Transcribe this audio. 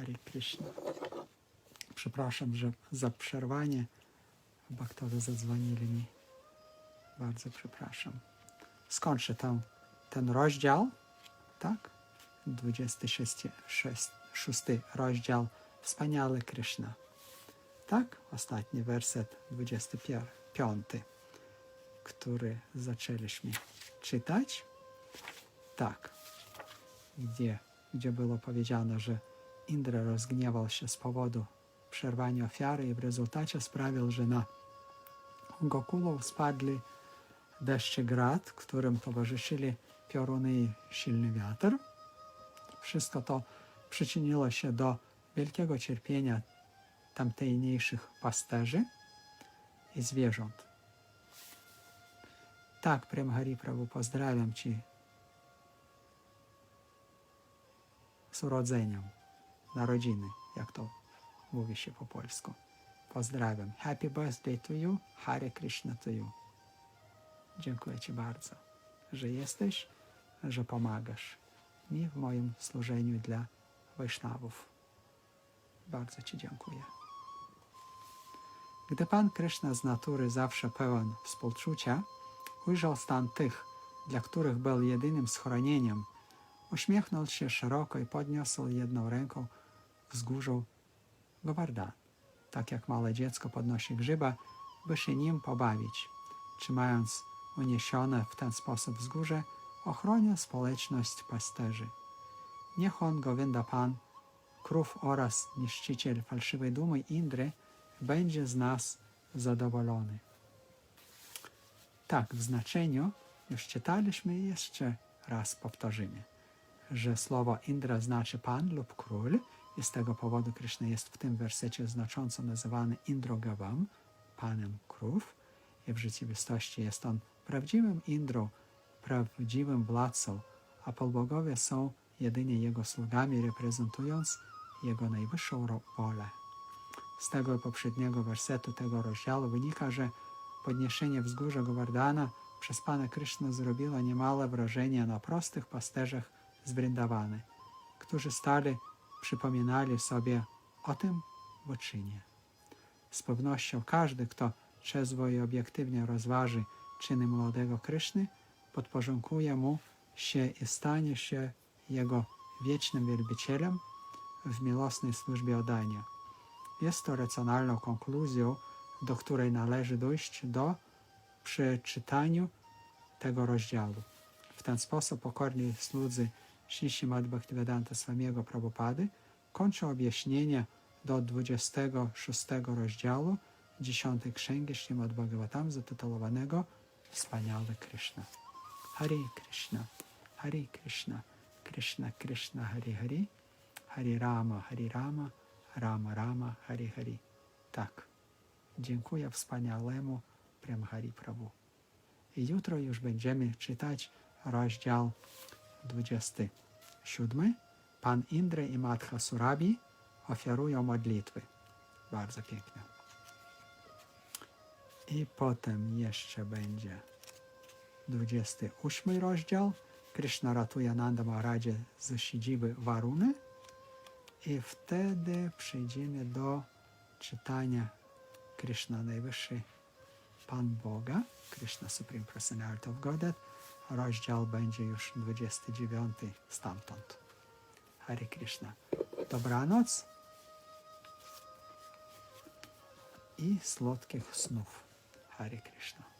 Hare Krishna. Przepraszam, że za przerwanie. Baktowie zadzwonili mi. Bardzo przepraszam. Skończę ten, ten rozdział, tak? 26 6, szósty rozdział. Wspaniały Krishna. Tak? Ostatni werset, 25, który zaczęliśmy czytać. Tak. Gdzie, gdzie było powiedziane, że Indra rozgniewał się z powodu przerwania ofiary i w rezultacie sprawił, że na Gokulą spadli deszcze grad, którym towarzyszyli pioruny i silny wiatr. Wszystko to przyczyniło się do wielkiego cierpienia tamtejniejszych pasterzy i zwierząt. Tak, Prem Hari Prabhu, pozdrawiam Cię z urodzeniem, narodziny, jak to mówi się po polsku. Pozdrawiam. Happy birthday to you, Hare Krishna to you. Dziękuję Ci bardzo, że jesteś, że pomagasz mi w moim służeniu dla Wajsznawów. Bardzo Ci dziękuję. Gdy Pan Krishna z natury zawsze pełen współczucia, ujrzał stan tych, dla których był jedynym schronieniem, uśmiechnął się szeroko i podniósł jedną ręką wzgórzu Govardhan, tak jak małe dziecko podnosi grzyba, by się nim pobawić, trzymając uniesione w ten sposób wzgórze, ochronił społeczność pasterzy. Niech on, Govinda Pan, krów oraz niszczyciel fałszywej dumy Indry, będzie z nas zadowolony. Tak, w znaczeniu już czytaliśmy i jeszcze raz powtórzymy, że słowo Indra znaczy Pan lub Król i z tego powodu Krishna jest w tym wersecie znacząco nazywany Indrogavam, Panem Krów i w rzeczywistości jest on prawdziwym Indrą, prawdziwym władcą, a polbogowie są jedynie jego sługami, reprezentując jego najwyższą ro- wolę. Z tego poprzedniego wersetu tego rozdziału wynika, że podniesienie wzgórza Govardhana przez Pana Krishna zrobiło niemałe wrażenie na prostych pasterzach z Vrindavany, którzy stale przypominali sobie o tym w uczynie. Z pewnością każdy, kto trzeźwo i obiektywnie rozważy czyny młodego Kryszny, podporządkuje mu się i stanie się jego wiecznym wielbicielem w miłosnej służbie oddania. Jest to racjonalną konkluzją, do której należy dojść do przeczytaniu tego rozdziału. W ten sposób pokorni słudzy Shri Shrimad Bhaktivedanta Swamiego Prabhupady kończą objaśnienie do 26 rozdziału 10 księgi Shrimad Bhagavatam zatytułowanego Wspaniały Krishna. Hare Krishna, Hare Krishna, Krishna Krishna Hare Hare, Hare Rama, Hare Rama, Rama Rama, Hare Hare. Tak, dziękuję wspaniałemu Prem Hari Prabhu. I jutro już będziemy czytać rozdział 27. Pan Indra i Matka Surabi ofiarują modlitwy. Bardzo piękne. I potem jeszcze będzie 28 rozdział. Krishna ratuje Nanda Maharaja z siedziby Waruny. I wtedy przejdziemy do czytania Krishna Najwyższy Pan Boga, Krishna Supreme Personality of Godhead. Rozdział będzie już 29 stamtąd. Hare Krishna. Dobranoc i słodkich snów. Hare Krishna.